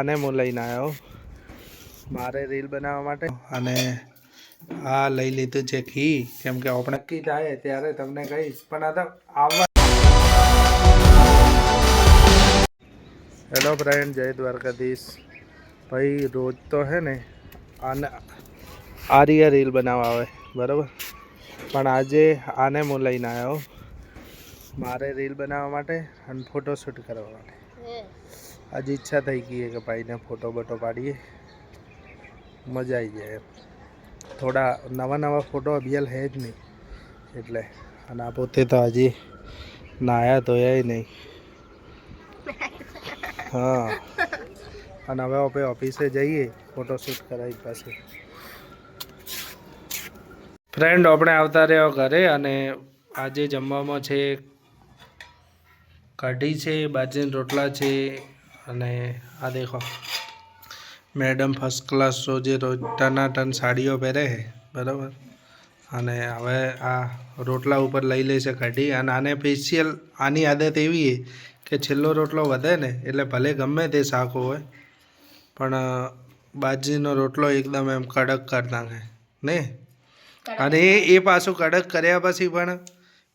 આને હું લઈને આવ્યો મારે રીલ બનાવવા માટે. અને આ લઈ લીધું છે ઘી. કેમ કે આપણે નક્કી થાય ત્યારે તમને કહીશ. પણ આ તો આવવા હેલો ફ્રેન્ડ જય દ્વારકાધીશ. ભાઈ રોજ તો હે ને આને આર્ય રીલ બનાવવા આવે. બરાબર? પણ આજે આને હું લઈને આવ્યો મારે રીલ બનાવવા માટે અને ફોટોશૂટ કરવા માટે. આજે ઈચ્છા થઈ ગઈ કે ભાઈને ફોટો બોટો પાડીએ. મજા આવી જાય થોડા નવા નવા ફોટો અભિયાલ હે જ નહીં. એટલે અને આ પોતે તો હજી નાયા ધોયા નહીં. હા. અને હવે આપણે ઓફિસે જઈએ, ફોટોશૂટ કરાવી પાસે ફ્રેન્ડ, આપણે આવતા રહ્યો ઘરે અને આજે જમવામાં છે, કઢી છે, બાજરીના રોટલા છે અને આ દેખો. મેડમ ફર્સ્ટ ક્લાસ રોજે રોજ ટના ટન સાડીઓ પહેરે છે બરાબર? અને હવે આ રોટલા ઉપર લઈ લેશે કાઢી. અને આને સ્પેશિયલ આની આદત એવી છે કે છેલ્લો રોટલો વધે ને એટલે ભલે ગમે તે શાક હોય પણ બાજરીનો રોટલો એકદમ એમ કડક કરી નાખે ને? અને એ એ પાછું કડક કર્યા પછી પણ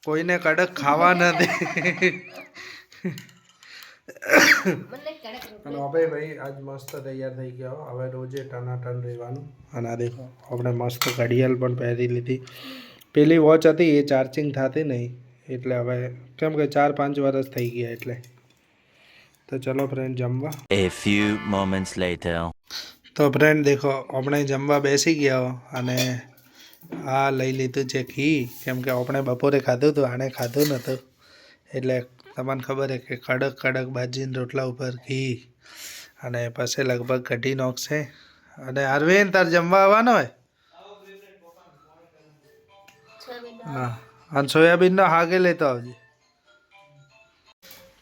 કોઈને કડક ખાવા ન દે. અને અભયભાઈ ભાઈ આજ મસ્ત તૈયાર થઈ ગયો હવે રોજે ટનાટન રહેવાનું. અને આ દેખો આપણે મસ્ત ઘડિયાળ પણ પહેરી લીધી. પેલી વોચ હતી એ ચાર્જિંગ થતી નહીં. એટલે હવે કેમ કે ચાર પાંચ વર્ષ થઈ ગયા એટલે. તો ચલો ફ્રેન્ડ જમવા. એ ફ્યુ મોમેન્ટ્સ લેટર તો ફ્રેન્ડ દેખો આપણે જમવા બેસી ગયા અને આ લઈ લીધું છે ઘી. કેમ કે આપણે બપોરે ખાધું હતું આણે ખાધું નહોતું. એટલે તમને ખબર છે કે કડક કડક બાજીના રોટલા ઉપર ઘી. અને પાસે લગભગ કઢી નોખશે અને અરવિંદ, તાર જમવા આવવાનો હોય? હા. અને સોયાબીનનો હાગે લેતો આવજે.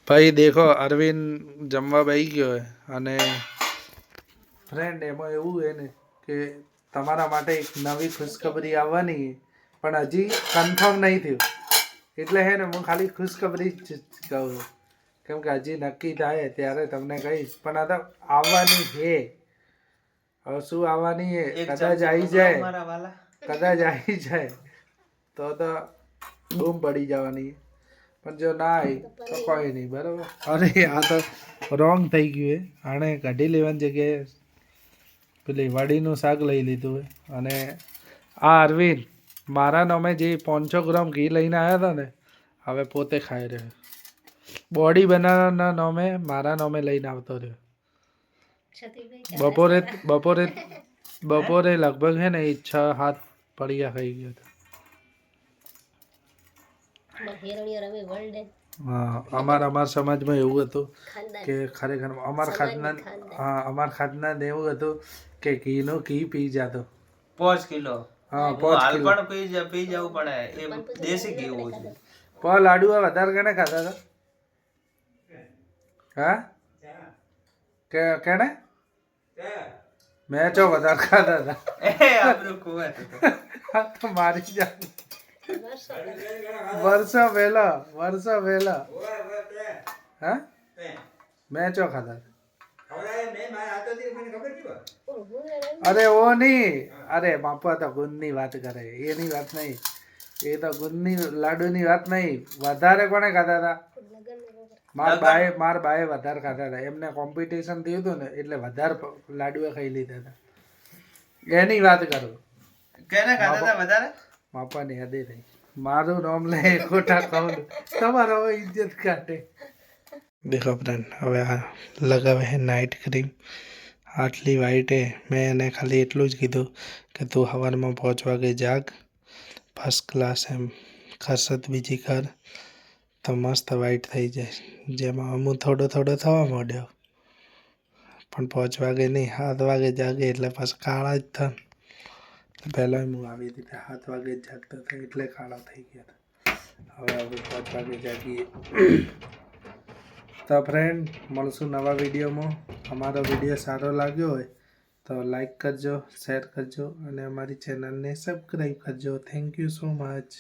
ભાઈ, દેખો, અરવિંદ જમવા બેસી ગયો અને ફ્રેન્ડ એમાં એવું હે ને કે તમારા માટે એક નવી ખુશખબરી આવવાની પણ હજી કન્ફર્મ નહીં થયું. એટલે હે ને, હું ખાલી ખુશખબરી જ કહું છું. કેમ કે હજી નક્કી થાય ત્યારે તમને કહીશ. પણ આ તો આવવાની છે. હવે શું આવવાની છે? કદાચ આવી જાય. કદાચ આવી જાય. તો તો બૂમ પડી જવાની. પણ જો ના આવી તો કોઈ નહીં બરાબર? અરે આ તો રોંગ થઈ ગયું છે આણે કાઢી લેવાની જગ્યાએ. પેલી વાડીનું શાક લઈ લીધું હોય અને આ અરવિંદ મારા નામે જે પાંચસો ગ્રામ ઘી લઈને આવ્યા હતા ને હવે પોતે ખાઈ રહ્યો બોડી બનાવવાના નામે મારા નામે લઈને આવતો રહ્યો. બપોરે બપોરે બપોરે લગભગ છે ને છ હાથ પડ્યા ખાઈ ગયો હતો. હા અમાર અમાર સમાજમાં એવું હતું કે ખરેખર અમાર ખાતના હા અમાર ખાતના એવું હતું કે ઘીનો ઘી પી જતો. પાંચ કિલો. હા હું પાંચ કિલો. પણ પી જા- પી જવું પડે એ દેશી ઘી હોવું જોઈએ પણ લાડુ વધારે કેને ખાતા હતા? હા? કે કેને મેં ચો વધાર ખાધા હતા. તો મારી જા વર્ષો પહેલા વર્ષો પહેલા હા? મેં ચો ખાધા અરે, ઓ નહીં. અરે, બાપા તો ગુણની વાત કરે. એની વાત નહીં. એ તો ગુણની, લાડુની વાત નહીં. વધારે કોને ખાધા હતા? માર બાએ માર બાએ વધારે ખાતા હતા. એમને કોમ્પિટિશન થયું હતું ને એટલે વધારે લાડુએ ખાઈ લીધા હતા. એની વાત કરું. કેને ખાતા હતા વધારે? માપાની હદે થઈ. મારું નામ લે ખોટા કહું તમારો હવે ઇજ્જત કાઢે. દેખો ફ્રેન્ડ હવે આ લગાવે હે નાઇટ ક્રીમ આટલી વાઈટ હે મેં એને ખાલી એટલું જ કીધું કે તું સવારમાં પાંચ વાગે જાગ. ફર્સ્ટ ક્લાસ એમ. કસરત બીજી કર તો મસ્ત વાઈટ થઈ જાય. જેમાં અમુક થોડો થોડો થવા માંડ્યો. પણ પાંચ વાગે નહીં, સાત વાગે જાગે એટલે પાછા કાળા જ થાય પહેલાં હું આવી રીતે સાત વાગે જાગતો હતો, એટલે કાળા થઈ ગયા હતા. હવે હવે પાંચ વાગે જાગીએ. તો ફ્રેન્ડ મળશું નવા વિડીયોમાં. અમારો વીડિયો સારો લાગ્યો હોય તો લાઈક કરજો શેર કરજો અને અમારી ચેનલને સબસ્ક્રાઈબ કરજો. Thank you so much